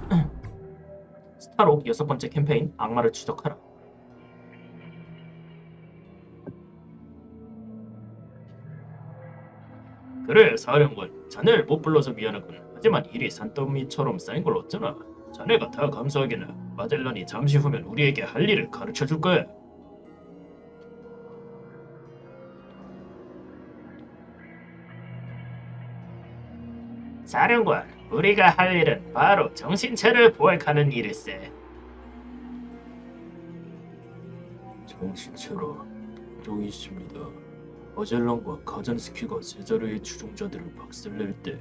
스타록 여섯 번째 캠페인 악마를 추적하라. 그래 사령관 자네를 못 불러서 미안하군. 하지만 일이 산더미처럼 쌓인 걸 어쩌나. 자네가 다 감사하기는 마젤란이 잠시 후면 우리에게 할 일을 가르쳐 줄 거야. 사령관 우리가 할 일은 바로 정신체를 보호하는 일일세. 정신체라 여기 있습니다. 어젤란과 가잔스키가 세자르의 추종자들을 박살낼 때.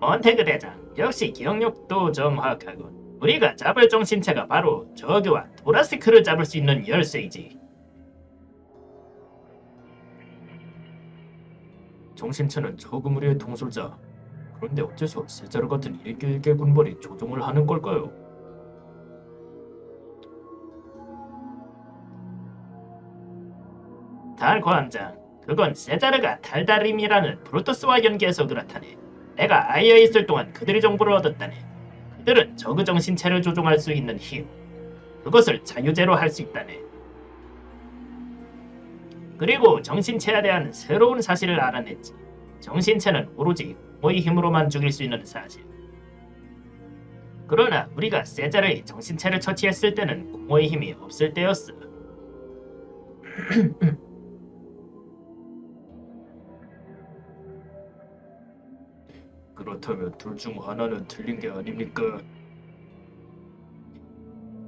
언테그 대장 역시 기억력도 정확하군. 우리가 잡을 정신체가 바로 저그와 도라스크를 잡을 수 있는 열쇠이지 정신체는 저그무리의 통솔자 그런데 어째서 세자르 같은 일개일개 군벌이 조종을 하는 걸까요? 달 관장, 그건 세자르가 달다림이라는 브루토스와 연계해서 그렇다네. 내가 아이어에 있을 동안 그들의 정보를 얻었다네. 그들은 저그 정신체를 조종할 수 있는 힘, 그것을 자유제로 할 수 있다네. 그리고 정신체에 대한 새로운 사실을 알아냈지. 정신체는 오로지 공의 힘으로만 죽일 수 있는 사실. 그러나 우리가 세자르의 정신체를 처치했을 때는 공허의 힘이 없을 때였어. 그렇다면 둘 중 하나는 틀린 게 아닙니까?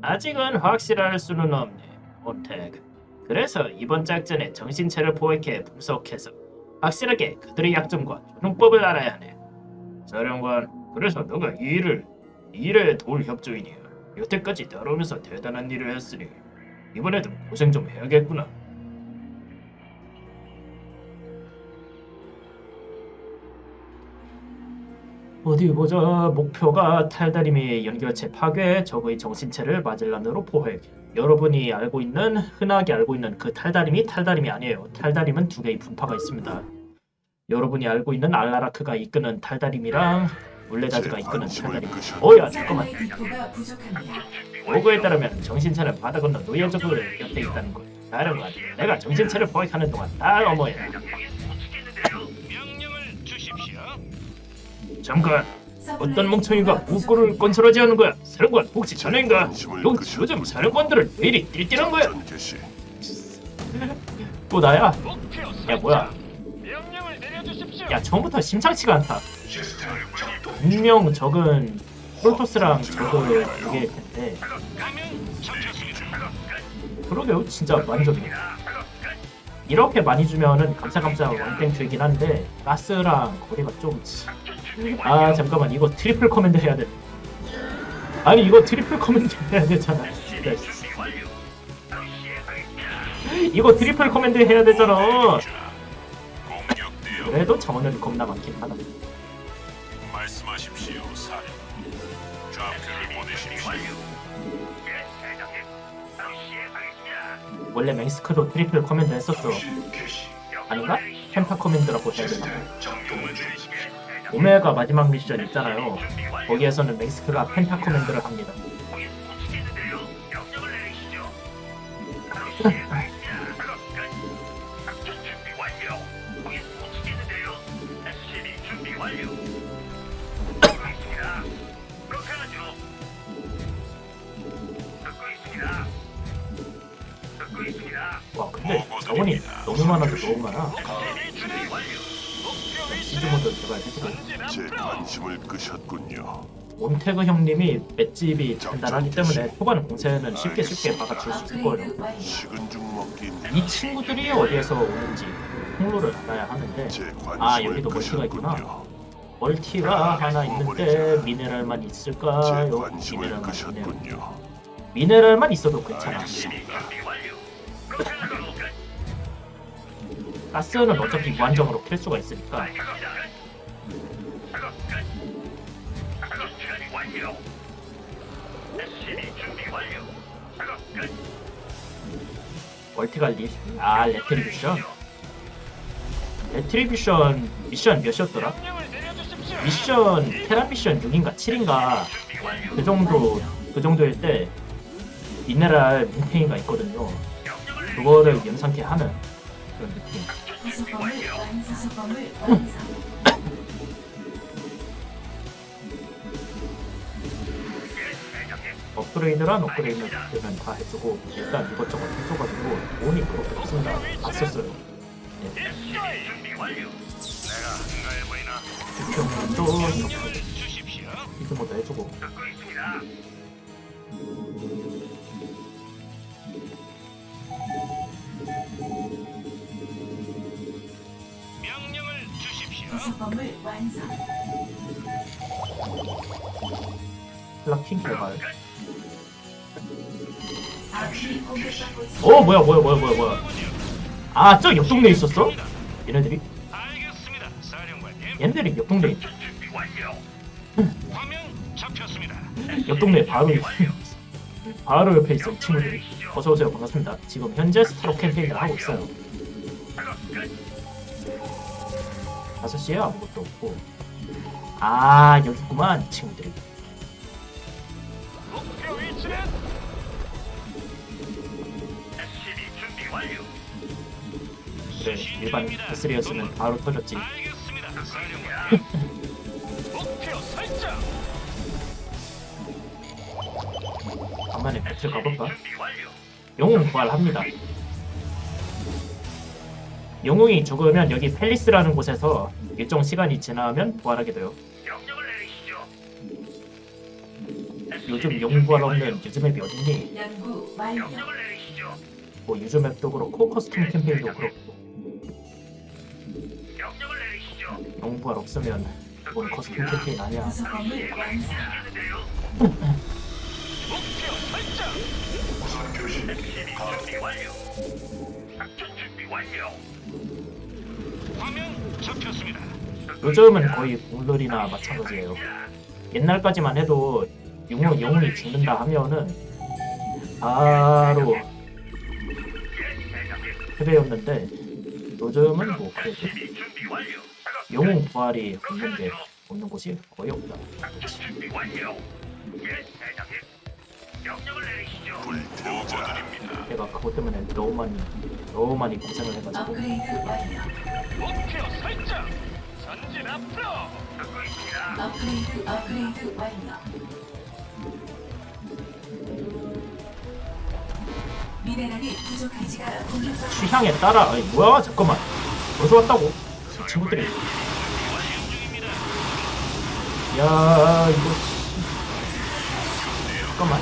아직은 확실할 수는 없네, 몬테 그. 그래서 이번 작전에 정신체를 포획해 분석해서 확실하게 그들의 약점과 조종법을 알아야 하네. 사령관, 그래서 너가 이 일을 이 일에 도울 협조이니 여태까지 따라오면서 대단한 일을 했으니 이번에도 고생 좀 해야겠구나. 어디 보자. 목표가 탈다림의 연결체 파괴, 적의 정신체를 마젤란으로 포획. 여러분이 알고 있는 흔하게 알고 있는 그 탈다림이 탈다림이 아니에요. 탈다림은 두 개의 분파가 있습니다. 여러분이 알고 있는 알라라크가 이끄는 탈다림이랑 울레다드가 이끄는 탈다림. 어야 잠깐만. 오고에 따르면 정신체는 바다 건너 노예적을 곁에 있다는 것. 다른 말, 내가 정신체를 포획하는 동안 날 어머해. 잠깐. 어떤 멍청이가 문구를 건설하지 않는 거야? 사령관 혹시 자네인가? 요, 요즘 사령관들은 왜 이리 띨띨한 거야? 또 나야? 목표 야 뭐야? 명령을 내려주십시오. 야 처음부터 심상치가 않다. 분명 적은 폴토스랑 적을 얘기할 텐데 가면 잡혔습니다. 그러게요 진짜 만족이네. 이렇게 많이 주면은 감사감사 왕땡큐이긴 한데 가스랑 거리가 좀... 아 잠깐만 이거 트리플 커맨드 해야 돼. 아니 이거 트리플 커맨드 해야 되잖아. 진짜. 이거 트리플 커맨드 해야 되잖아. 그래도 정원은 겁나 많긴 하다. 말씀하십시오, 사령. 좌표를 보내십시오. 원래 맹스크도 트리플 커맨드 했었어. 아닌가? 펜타 커맨드라고 해야 되나? 오 메가 마지막 미션 있잖아요. 거기에서는 맹스크가 펜타 커맨드를 합니다. 와 근데 자원이 너무 많아도 너무 많아. 시즈모드 해주고. 제 관심을 끄셨군요. 몬테그 형님이 맷집이 단단하기 때문에 초반 공세는 쉽게 쉽게 막아줄 수 있을 거예요. 식은 죽 먹기 이 친구들이 어디에서 오는지 통로를 알아야 하는데 아, 여기도 멀티가 있구나. 멀티가 하나 있는데 미네랄만 제 있을까요? 미네랄만 있네요. 미네랄만 있어도 괜찮아. 가스는 어차피 무한정으로 킬 수가 있으니까 멀티가 리... 아 레트리뷰션 레트리뷰션 미션 몇이었더라? 미션 테라 미션 6인가 7인가 그 정도 그 정도일 때 미네랄 뭉탱이가 있거든요. 그거를 연상케 하는 그런 느낌. 업그레이드란 업그레이드는 다 해주고 일단 이것저것 해줘가지고 돈이 그렇게 없습니다. 다 썼어요. 보이나? 주평도 주십시오. 이즈모도 해주고 부속범을 완성. 플라킹 개발. 아군이 공격받고 있습니다. 어 뭐야 뭐야 뭐야 뭐야 뭐야. 아 저 옆 동네에 있었어? 얘네들이 알겠습니다, 사령관님. 얘네들이 옆 동네에 있- 준비 완료. 화면 잡혔습니다. 옆 동네 바로 있- 바로 옆에 있어 이 친구들이. 어서 오세요 반갑습니다. 지금 현재 스타로 캠페인을 하고 있어요. 5시에 아무것도 없고 아 여기 있구만 이 친구들이. 목표 위치는 SCB 준비 완료. 그래 일반 S3였으면 바로 터졌지. 알겠습니다, 사령관. 목표 설정. 간만에 배틀 가볼까? 영웅 부활합니다. 영웅이 죽으면 여기 팰리스라는 곳에서 일정 시간이 지나면 부활하게 돼요. 명령을 내리시죠. 요즘 영웅 부활 없는 유즈 맵이 어딨니? 연구 완료. 명령을 내리시죠. 뭐 유즈 맵도 그렇고 커스텀 캠페인도 그렇고 명령을 내리시죠. 영웅 부활 없으면 뭔 커스텀 캠페인 아니야. 부속범을 완성. 하는데요. 목표 설정. SCB 준비 완료. 작전 준비 완료. 잡혔습니다. 요즘은 거의 공룰이나 마찬가지예요. 옛날까지만 해도 영웅, 영웅이 죽는다 하면은 바로 패배였는데 요즘은 뭐 그래도. 영웅 부활이 없는 게 없는 곳이 거의 없다. 명령을 내리시죠. 불태워드립니다. 내가 그것 때문에 너무 많이 너무 많이 고생을 해가지고 업그레이드 완료. 목표 설정. 전진 앞으로. 듣고 있습니다. 업그레이드 업그레이드 완료. 미네랄이 부족하지가 공격받고 취향에 따라 아니 뭐야 잠깐만 벌써 왔다고 이 친구들이 야 이거 잠깐만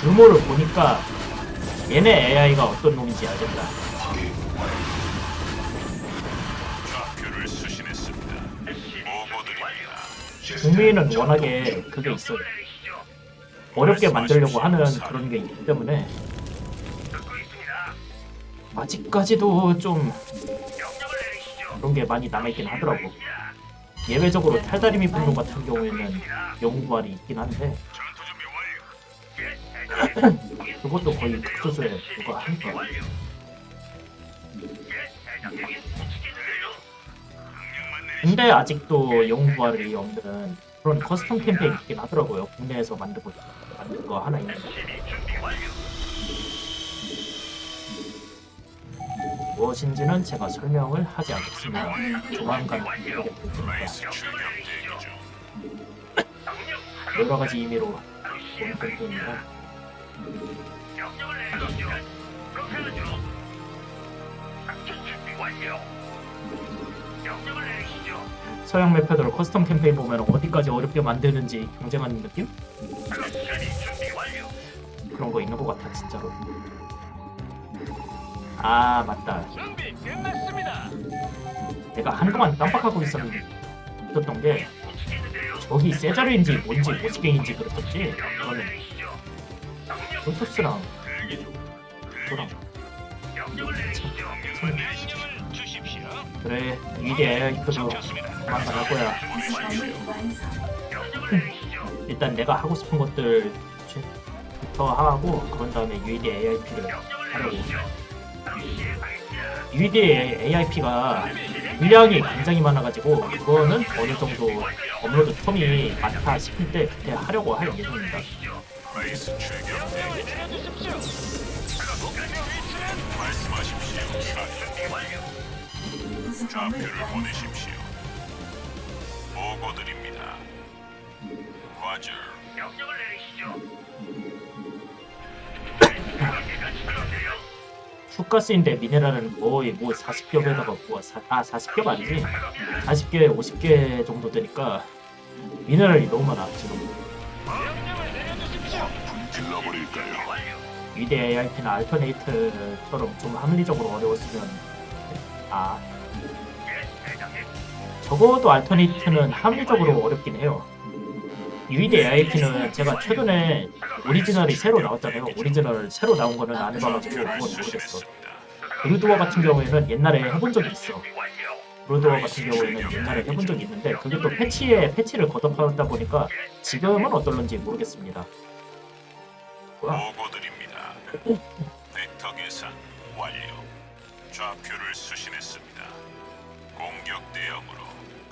규모를 보니까 얘네 AI가 어떤 놈인지 알겠다 좌표를 수신했습니다. 보고드립니다. 국민은 워낙에 그게 있어요 어렵게 만들려고 하는 그런 게 있기 때문에. 아직까지도 좀. 그런 게 많이 남아있긴 하더라고. 예외적으로 탈다리미 분노 같은 경우에는 영구발이 있긴 한데. 그것도 거의 극소수에 불과하니까. 근데 아직도 영구발이 없는 그런 커스텀 캠페인이 있긴 하더라고요. 국내에서 만들고 만든 거 하나 있는데 무엇인지는 제가 설명을 하지 않겠습니다 조만간. 여러 가지 의미로. 명령을 내리시죠. 서양 매표들 커스텀 캠페인 보면 어디까지 어렵게 만드는지 경쟁하는 느낌? 그런 거 있는 것 같아 진짜로 아 맞다 준비 끝났습니다. 내가 한동안 깜빡하고 있었는데 있었던 게. 저기 세자르인지 뭔지 모시갱인지 그랬었지 그거는. 프로토스랑 그거랑 명령을 주십시오. 그래 이게 그거 잡혔습니다. 그만 나갈 거야. 일단 내가 하고 싶은 것들 더 하고 그런 다음에 UED AIP를 하려고 UED AIP가 물량이 굉장히 많아가지고 그거는 어느 정도 업로드 텀이 많다 싶을 때 그때 하려고 할 예정입니다. 좌표를. 보내십시오. 보고 드립니다. 과절. 명령을 내리시죠. 슈가스인데 미네랄은 거의 뭐 40개 배다가 뭐 사, 아 40개가 아니지. 40개 50개 정도 되니까 미네랄이 너무 많아 지금? 위대 AIP나 알터네이트처럼 좀 합리적으로 어려웠으면 아 적어도 알터네이트는 합리적으로 어렵긴 해요 위대 AIP는 제가 최근에 오리지널이 새로 나왔잖아요 오리지널 새로 나온 거는 안 해봐가지고 그건 모르겠어. 브루드워 같은 경우에는 옛날에 해본 적이 있어. 브루드워 같은 경우에는 옛날에 해본 적이 있는데 그게 또 패치에 패치를 거듭하다 보니까 지금은 어떨런지 모르겠습니다 뭐야 보고 드립니다. 벡터 계산 완료. 좌표를 수신했습니다. 공격 대응으로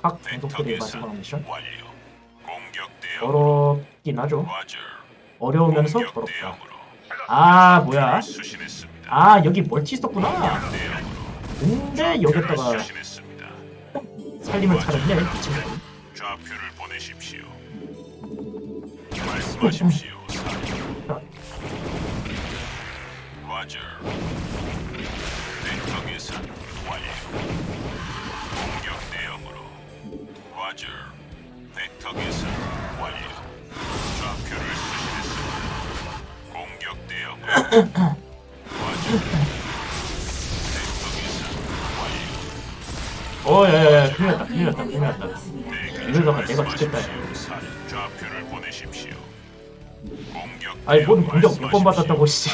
각 벡터 종족들이 계산 마지막 미션 완료. 어렵긴 하죠. 어려우면서 더럽다 아 뭐야. 아 여기 멀티 있었구나 근데 여기다가. 살림을 차렸네 이 친구들 좌표를 보내십시오. 말씀하십시오. 과절. 벡터 계산 완료. 공격 대응으로 과절. 벡터 계산 완료. 좌표를 수신했습니다. 공격 계산 완료. 어 야 야 야 큰일 났다 큰일 났다 큰일 났다 있습니다. 이러다가 내가 죽겠다 사령, 좌표를 보내십시오. 공격. 아니 뭔 공격 몇번 받았다고 씨.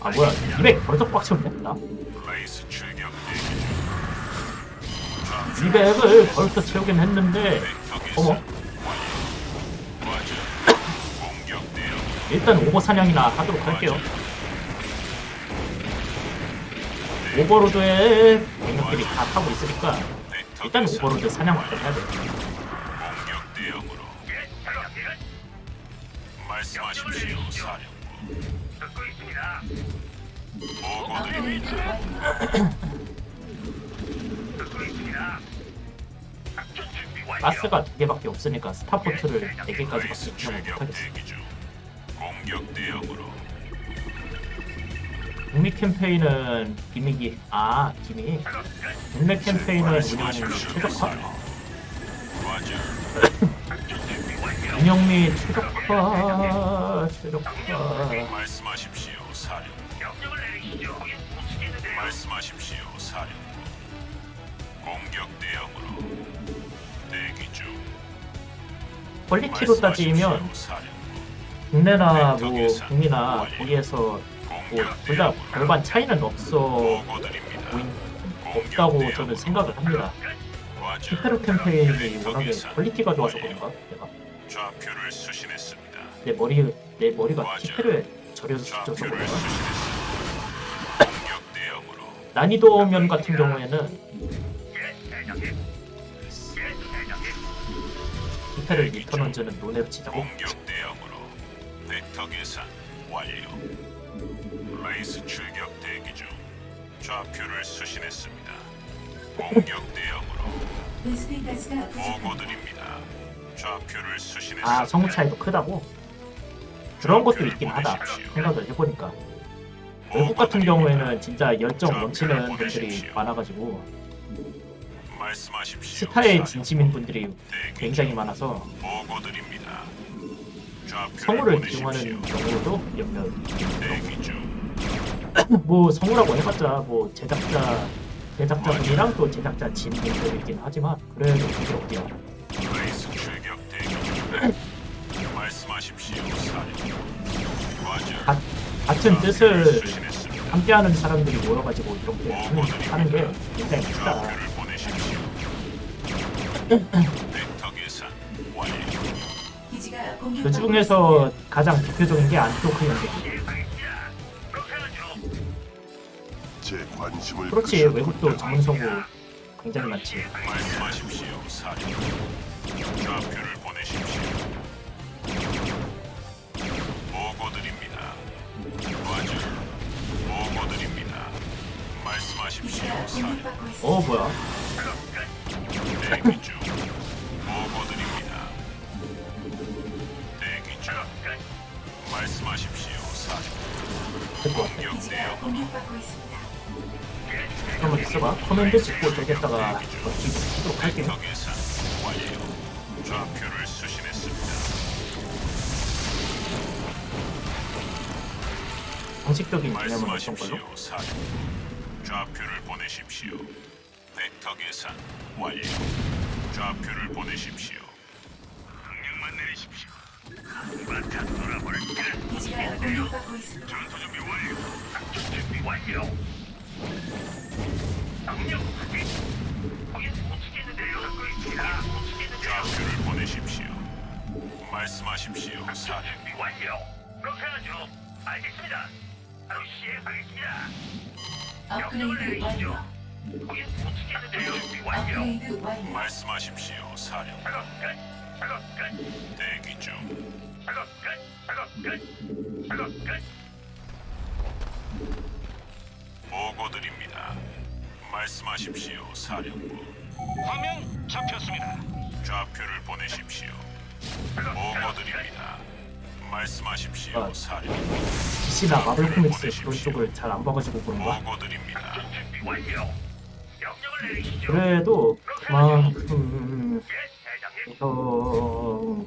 아 뭐야 200 벌써 꽉 채웠네 나 레이스 중. 200을 벌써 채우긴 했는데 어머. 일단 오버 사냥이나 하도록 할게요 오버로드에 병력들이 다 타고 있으니까 일단 오버로드 사냥부터 해야 돼. 말씀하십시오. 사령부. 듣고 있습니다. 보고 업그레이드 드립니다. 완료. 듣고 있습니다. 가스가 두 개밖에 없으니까 스타포트를 4개까지 밖에 레이스 운영을 출격 못하겠어. 공격 대응으로 북미 캠페인은 기믹이 아 기믹 북미 캠페인은 운영 최적화. 운영 및 최적화 최적화 말씀하십시오. 퀄리티로 따지면. 국내나 뭐 북미나 거기에서 뭐 공격 둘다 대응으로 별반 차이는 없어 없다고 저는 생각을 합니다. 히페로 캠페인이 워낙에 퀄리티가 좋아서 그런가? 내가. 내 머리 내 머리가 히페로에 절여서 좌표를 그런가? 난이도면 같은 경우에는 리턴 얹는 논외로 치자고 공격 대응으로 벡터 계산 완료. 레이스 출격 대기 중. 좌표를 수신했습니다. 공격 대응으로 베스핀 가스가 보고 부족합니다. 드립니다. 좌표를 수신했습니다. 아 성우 차이도 크다고? 그런 것도 있긴 하다 생각을 해보니까 외국 같은 경우에는 진짜 열정 넘치는 분들이 많아가지고 말씀하십시오. 스타의 진심인 분들이 굉장히 많아서 보고 드립니다. 좌표를 성우를. 기용하는 경우도 몇몇 대기 중. 뭐 성우라고 해봤자 뭐 제작자 제작자분이랑 또 제작자 진분들 있긴 하지만 그래도 그게 어디야 레이스 출격 대기 중. 말씀하십시오. 사령. 과절. 가- 같은 뜻을. 함께하는 사람들이 모여가지고 이렇게 하는, 게 굉장히 크다. 벡터 계산 완료. 기지가 공격받고 그 중에서. 가장 대표적인 게 안토크 하죠. 제 관심을 그렇지 끄셨군요. 외국도 전문 성우 굉장히 많지. 말씀하십시오, 사령. 좌표를 보내십시오. 보고드립니다. 과절. 보고드립니다. 말씀하십시오, 기지가 사령. 공격받고 있습니다. 어 뭐야? 대기 중. 기지가. 공격받고 있습니다. 한번 있어봐. 커맨드 찍고 저기다가 찍도록 할게. 계산 완료. 좌표를 수신했습니다. 상식적인 개념은 어떤 걸로? 말씀하십시오, 사령. 좌표를 보내십시오. 벡터 계산 완료. 좌표를 보내십시오. 명령만 내리십시오. 한바탕 놀아볼까? 기지가 공격받고 있습니다. 말씀하십시오, 사령. 준비 완료. 그렇게 하죠. 알겠습니다. 바로 시행하겠습니다. 업그레이드 완료. 준비 완료. 업그레이드 완료. 말씀하십시오, 사령. 작업 끝. 작업 끝. 대기 중. 작업 끝. 작업 끝. 작업 끝. 보고 드립니다. 말씀하십시오, 사령부. 화면 잡혔습니다. 좌표를 보내십시오. 보고드립니다. 말씀하십시오, 아. 사령부. DC나 마블 코믹스 그런 쪽을 잘 안 봐가지고 그런가? 보고드립니다. 그래도 그만큼 예, 대장님. 어...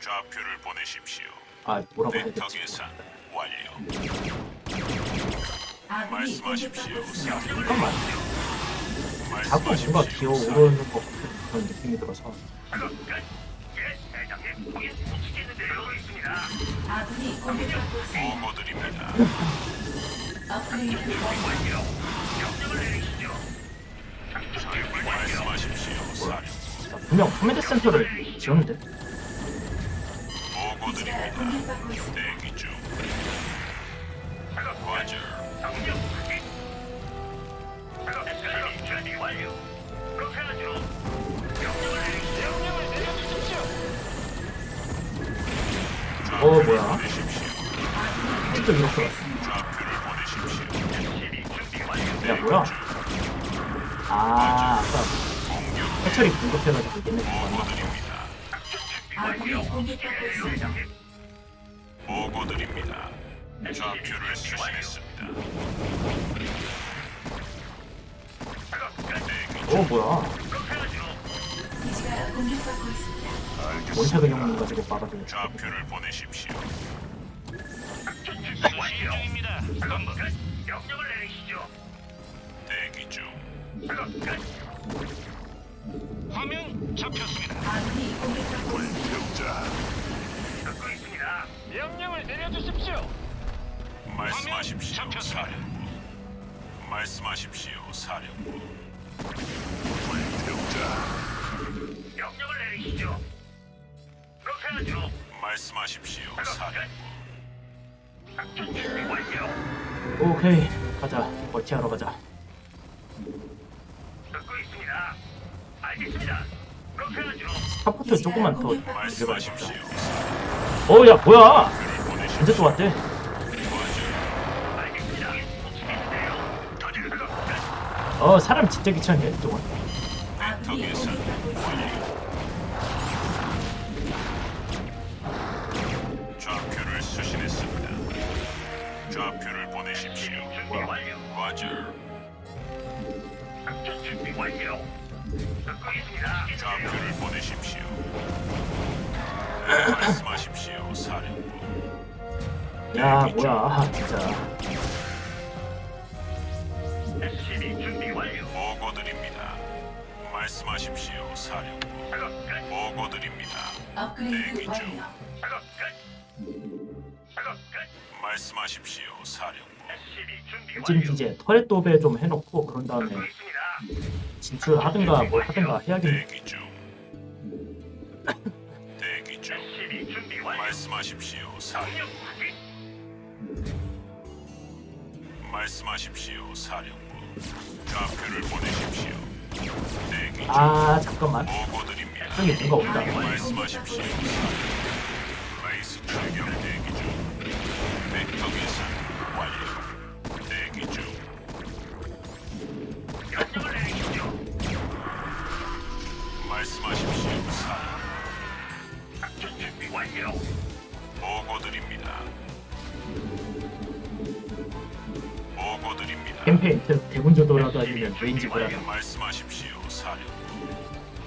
좌표를 보내십시오. 아 뭐라고 해야 되지? 계산 완료. 아군이 말씀하십시오, 공격받고 있습니다. 잠깐만. 자꾸 말씀하십시오, 뭔가 기어 오르는 것 같은 그런 느낌이 들어서 아군이 공격받고 있습니다. 보고드립니다. 업그레이드 완료. 명령을 내리시죠. 작전 완료. 말씀하십시오, 사령부. 자, 분명 커맨드 센터를 지었는데 기지가 보고드립니다. 공격받고 있습니다. 대기 중. 과절. 명령 확인. 작업 끝. 준비 완료. 어 뭐야? 아직도 이렇게 완료. 야 뭐야? 아 아까 해철이 공격해가지고 얘네? 보고드립니다. 아군이 공격받고 있습니다. 보고드립니다. 좌표를 수신했습니다. 어 뭐야? 기지가 공격받고 있습니다. 원샷 알겠습니다. 근육만 가지고 막아주는 좌표를 보내십시오. 중입니다. 끝. 명령을 내리시죠. 대기 중. 화면 잡혔습니다. 아군이 공격받고 있습니다. 병자 듣고 있습니다. 명령을 내려주십시오. 말씀하십시오, 잡혔습니다. 사령부. 말씀하십시오, 사령부. 병자 명령을 내리시죠. 하죠. 말씀하십시오, 사령부. 끝. 작전 준비 완료. 오케이 가자 멀티하러 가자 듣고 있습니다. 알겠습니다. 그렇게 하죠. 스타포트 조금만 더 말씀하십시오. 어야 뭐야 좌표를 보내십시오. 언제 또 왔대? 알겠습니다. 어 사람 진짜 귀찮네 저건 아 과절. 작전 준비 완료. 듣고 있습니다. 좌표를 보내십시오. 말씀하십시오, 사령부. 야 뭐야 아, 진짜 SCB 준비 완료. 보고 드립니다. 말씀하십시오, 사령부. 작업 끝. 보고 드립니다. 업그레이드 완료. 작업 끝. 작업 끝. 말씀하십시오, 사령부. 지금. 이제 터렛 도배 좀 해놓고 그런 다음에. 진출하든가 뭘 하든가 해야겠네 대기 중. 대기 중. SCB 준비 말씀하십시오, 사령부. 말씀하십시오, 사령부. 좌표를 보내십시오. 대기 중 아 잠깐만 보고 드립니다. 저기 뭔가 온다 말씀하십시오. 라이스 돌아다니면 왠지 불안해 말씀하십시오, 사령.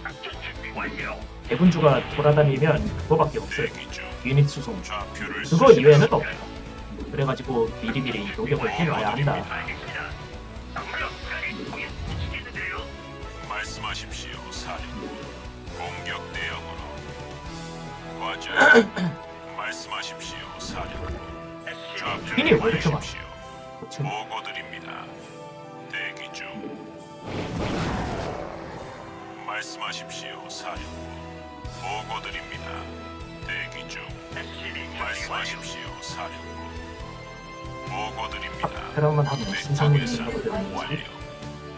작전 준비 완료. 대군주가 돌아다니면 그거밖에 없어요 대기 중. 유닛 수송 좌표를 그거 이외에는 없다 그래가지고 미리미리 노력을 해놔야 한다 알겠습니다. 말씀하십시오, 사령부. 공격 대응으로. 과저. 말씀하십시오, 사령부. 좌표를 왜 이렇게 많아? 그치? 보고 말씀하십시오, 사령부. 보고드립니다. 대기 중. 말씀하십시오, 사령부. 보고드립니다. 그러면 하면 계산 되는 완료.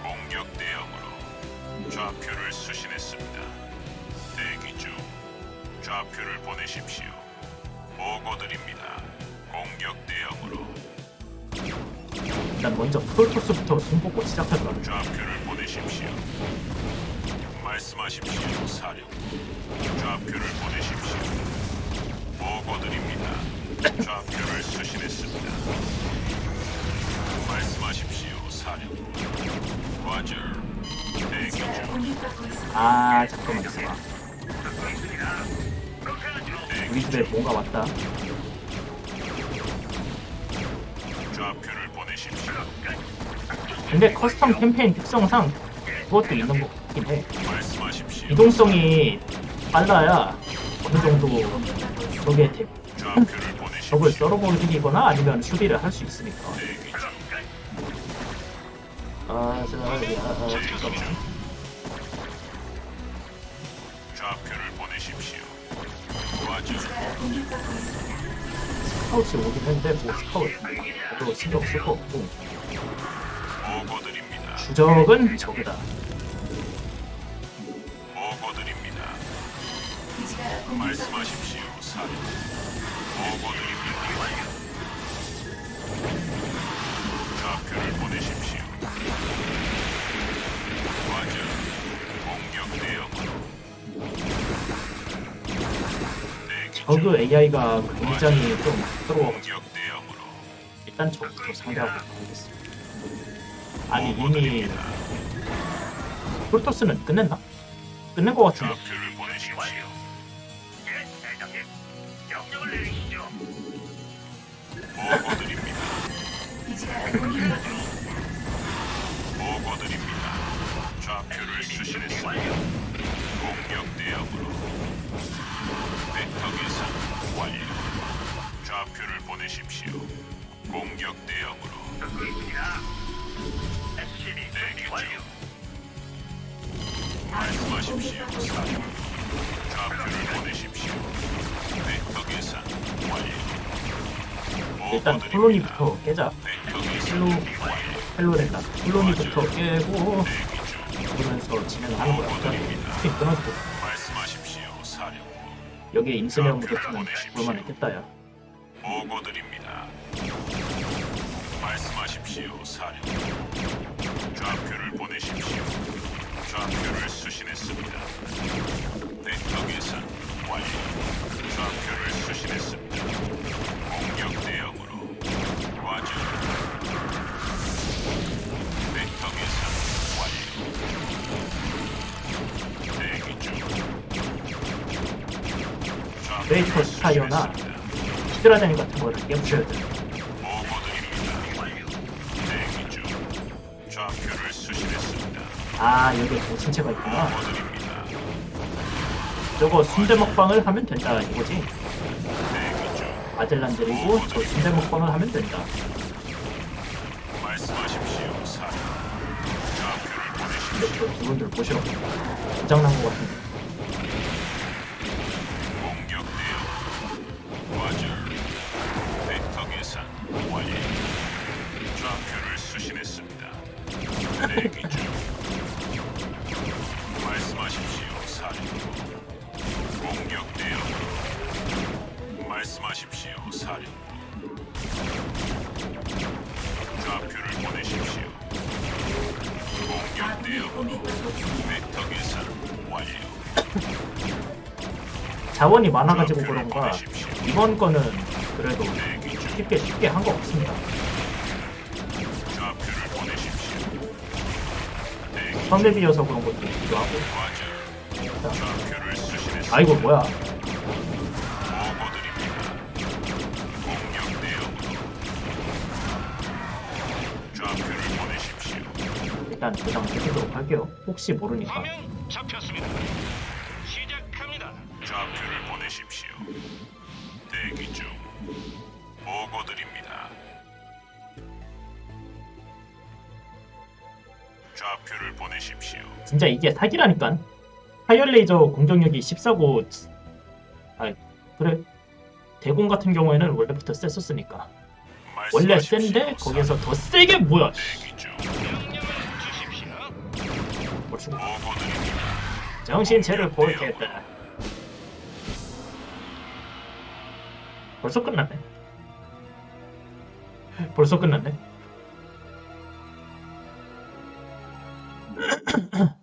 공격 대응으로 좌표를 수신했습니다. 대기 중. 좌표를 보내십시오. 보고드립니다. 공격 대응으로 일단 먼저 프로토스부터 손 뽑고 시작할 거야 좌표를 보내십시오. 말씀하십시오, 사령. 좌표를 보내십시오. 보고드립니다. 좌표를 수신했습니다. 말씀하십시오, 사령. 과저. 대기 중. 아 잠깐만 있어봐 우리 집에 뭔가 왔다 좌표를 보내십시오. 근데 커스텀 캠페인 특성상 그것도 있는 것 같긴 해. 이동성이 빨라야 어느 정도. 적의 보내십시오. 적을 썰어버리거나 아니면 수비를 할 수 있으니까. 아, 자, 야, 잠깐만. 과저. 공격받고 있습니다. 스카우트 오긴 했는데 뭐 스카우트 그래도 신경 쓸 거 없고. 주적은 적이다. 말씀하십시오, 사령. 보고 드립니다. 좌표를 보내십시오. 과저. 공격 대응으로. 대기 중. 저그 AI가 굉장히 좀 부끄러워가지고 대응으로. 일단 적부터 상대하고 가겠습니다 아니 이미. 프로토스는 끝냈나? 끝낸 것 같은데 보내십시오. 공격 대응으로 듣고 있습니다. SCB 준비 완료. 중. 말씀하십시오. 사령. 좌표를 보내십시오. 벡터 계산 완료. 일단 보고드립니다. 콜로니부터 깨자 벡터 계산 헬로 완료. 헬로랜다 콜로니부터 깨고 대기 중. 그러면서 진행하는 거야 일단 스킨 끊어주고 말씀하십시오. 사령부. 여기에 인스네어 묻었으면 볼만 했겠다 야 보고 수신했습니다. 벡터 계산 완료. 좌표를 수신했습니다. 공격 대응으로 과저. 벡터 계산 완료. 대기 중. 좌표를 브레이커 스타이어나 수신했습니다. 히드라덴 같은 거를 깨부셔야 돼보 아 여기에 정신체가 있구나 보고드립니다. 저거 순대 먹방을 하면 된다 이거지 중. 아들란들이고 저 순대 먹방을 하면 된다 말씀하십시오, 사령. 근데 저 두분들 보시러 고장난 것 같은데 벡터 계산 완료. 자원이 많아가지고 그런가. 이번 거는 그래도 대기 중. 쉽게 쉽게 한거 없습니다. 좌표를 보내십시오. 대기 중. 처음에 비어서 그런 것도 있기도 하고. 과절. 좌표를 수신했습니다. 아이고 뭐야? 일단 그냥 해보도록 할게요. 혹시 모르니까. 화면 잡혔습니다. 시작합니다. 좌표를 보내십시오. 대기 중. 보고 드립니다. 좌표를 보내십시오. 진짜 이게 사기라니까. 하이얼 레이저 공격력이 14고 아 그래 대공 같은 경우에는 원래부터 셌었으니까 원래 말씀하십시오, 센데 거기서 더 세게 뭐야? 대기 중. 정신체를 보호했다. 벌써 끝났네. 벌써 끝났네.